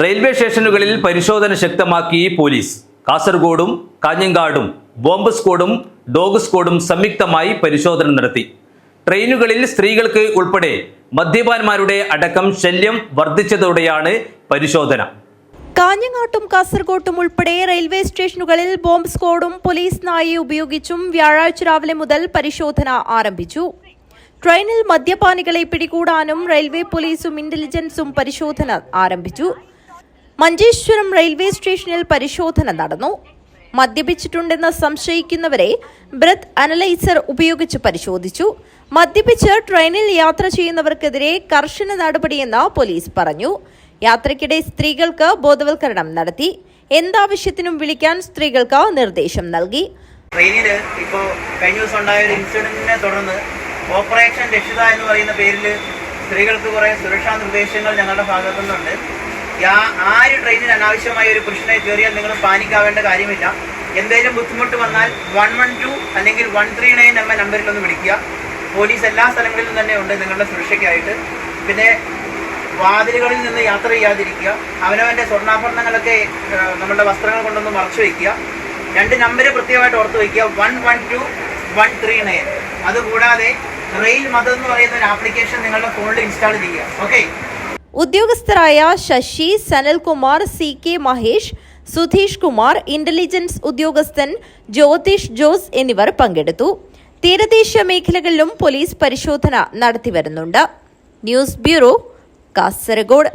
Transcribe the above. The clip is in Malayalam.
റെയിൽവേ സ്റ്റേഷനുകളിൽ പരിശോധന ശക്തമാക്കി പോലീസ്. കാസർഗോഡും കാഞ്ഞങ്ങാടും ബോംബ് സ്ക്വാഡും ഡോഗ് സ്ക്വാഡും സംയുക്തമായി പരിശോധന നടത്തി. ട്രെയിനുകളിൽ സ്ത്രീകൾക്ക് ഉൾപ്പെടെ മദ്യപാന്മാരുടെ അടക്കം ശല്യം വർദ്ധിച്ചതോടെയാണ് പരിശോധന. കാഞ്ഞങ്ങാട്ടും കാസർഗോട്ടും ഉൾപ്പെടെ റെയിൽവേ സ്റ്റേഷനുകളിൽ ബോംബ് സ്ക്വാഡും പോലീസ് നായയെ ഉപയോഗിച്ചും വ്യാഴാഴ്ച രാവിലെ മുതൽ പരിശോധന ആരംഭിച്ചു. ട്രെയിനിൽ മദ്യപാനികളെ പിടികൂടാനും റെയിൽവേ പോലീസും ഇന്റലിജൻസും പരിശോധന ആരംഭിച്ചു. മഞ്ചേശ്വരം റെയിൽവേ സ്റ്റേഷനിൽ പരിശോധന നടന്നു. മദ്യപിച്ചിട്ടുണ്ടെന്ന് സംശയിക്കുന്നവരെ ബ്രത്ത് അനലൈസർ ഉപയോഗിച്ച് പരിശോധിച്ചു. മദ്യപിച്ച് ട്രെയിനിൽ യാത്ര ചെയ്യുന്നവർക്കെതിരെ കർശന നടപടിയെന്ന് പോലീസ് പറഞ്ഞു. യാത്രയ്ക്കിടെ സ്ത്രീകൾക്ക് ബോധവൽക്കരണം നടത്തി. എന്താവശ്യത്തിനും വിളിക്കാൻ സ്ത്രീകൾക്ക് നിർദ്ദേശം നൽകി. ട്രെയിനിൽ ഇപ്പോൾ കഴിഞ്ഞ ദിവസം ഉണ്ടായ ഒരു ഇൻസിഡന്റിനെ തുടർന്ന് ഓപ്പറേഷൻ രക്ഷിത എന്ന് പറയുന്ന പേരിൽ സ്ത്രീകൾക്ക് കുറേ സുരക്ഷാ നിർദ്ദേശങ്ങൾ ഞങ്ങളുടെ ഭാഗത്തു നിന്നുണ്ട് യാ- ആര് ട്രെയിനിൽ അനാവശ്യമായ ഒരു പുരുഷനെ കയറിയാൽ നിങ്ങൾ പാനിക്കാവേണ്ട കാര്യമില്ല. എന്തെങ്കിലും ബുദ്ധിമുട്ട് വന്നാൽ വൺ വൺ ടു അല്ലെങ്കിൽ വൺ ത്രീ നയൻ എന്ന നമ്പറിൽ ഒന്ന് വിളിക്കുക. പോലീസ് എല്ലാ സ്ഥലങ്ങളിലും തന്നെ ഉണ്ട് നിങ്ങളുടെ സുരക്ഷയ്ക്കായിട്ട്. പിന്നെ വാതിലുകളിൽ നിന്ന് യാത്ര ചെയ്യാതിരിക്കുക. അവനവന്റെ സ്വർണാഭരണങ്ങളൊക്കെ നമ്മളുടെ വസ്ത്രങ്ങൾ കൊണ്ടൊന്ന് മറച്ചു വയ്ക്കുക രണ്ട് നമ്പർ പ്രത്യേകമായിട്ട് ഓർത്ത് വയ്ക്കുക one one two one three nine അതുകൂടാതെ റെയിൽ മതം എന്ന് പറയുന്ന ഒരു ആപ്ലിക്കേഷൻ നിങ്ങളുടെ ഫോണിൽ ഇൻസ്റ്റാൾ ചെയ്യുക. Okay ഉദ്യോഗസ്ഥരായ Sasi Sanalkumar C K Mahesh Sudheesh Kumar intelligence ഉദ്യോഗസ്ഥൻ ജ്യോതിഷ് ജോസ് എന്നിവർ പങ്കെടുത്തു. തീരദേശ മേഖലകളിലും പോലീസ് പരിശോധന നടത്തിവരുന്നുണ്ട്. News bureau Kasaragod.